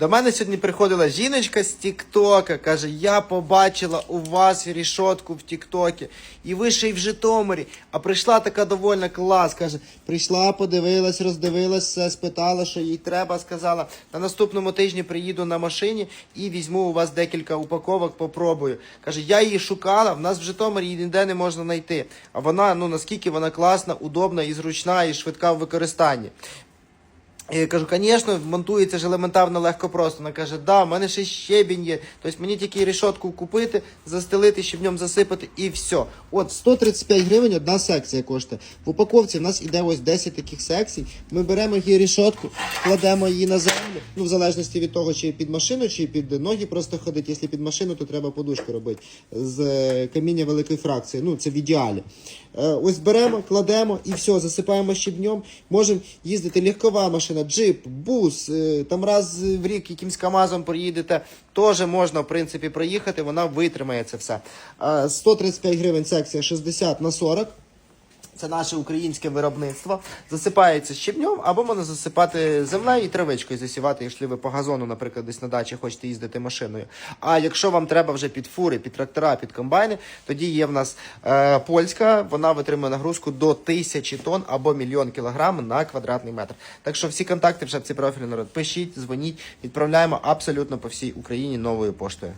До мене сьогодні приходила жіночка з Тіктока, каже, я побачила у вас рішотку в Тіктокі, і ви ще й в Житомирі. А прийшла така довольна клас. Каже, прийшла, подивилась, роздивилась все, спитала, що їй треба. Сказала, на наступному тижні приїду на машині і візьму у вас декілька упаковок, попробую. Каже, я її шукала, в нас в Житомирі її ніде не можна знайти. А вона, ну наскільки вона класна, удобна і зручна, і швидка в використанні. Я кажу, звісно, монтується ж елементарно легко просто. Вона каже, да, в мене ще щебінь є. Тобто мені тільки решетку купити, застелити, щоб в ньому засипати, і все. От 135 гривень одна секція коштує. В упаковці в нас іде ось 10 таких секцій. Ми беремо її решетку, кладемо її на землю. Ну, в залежності від того, чи під машину, чи під ноги просто ходить. Якщо під машину, то треба подушку робити з е, каміння великої фракції. Ну, це в ідеалі. Е, Ось беремо, кладемо і все, засипаємо щебнем. Можемо їздити легкова машина, джип, бус, е, там раз в рік якимсь КАМАЗом проїдете, теж можна, в принципі, проїхати, вона витримає це все. Е, 135 гривень секція 60 на 40. Це наше українське виробництво. Засипається щебнем, або можна засипати землею і травичкою засівати, якщо ви по газону, наприклад, десь на дачі хочете їздити машиною. А якщо вам треба вже під фури, під трактора, під комбайни, тоді є в нас е, польська, вона витримує нагрузку до тисячі тонн або мільйон кілограм на квадратний метр. Так що всі контакти в шапці профілю народ. Пишіть, дзвоніть, відправляємо абсолютно по всій Україні новою поштою.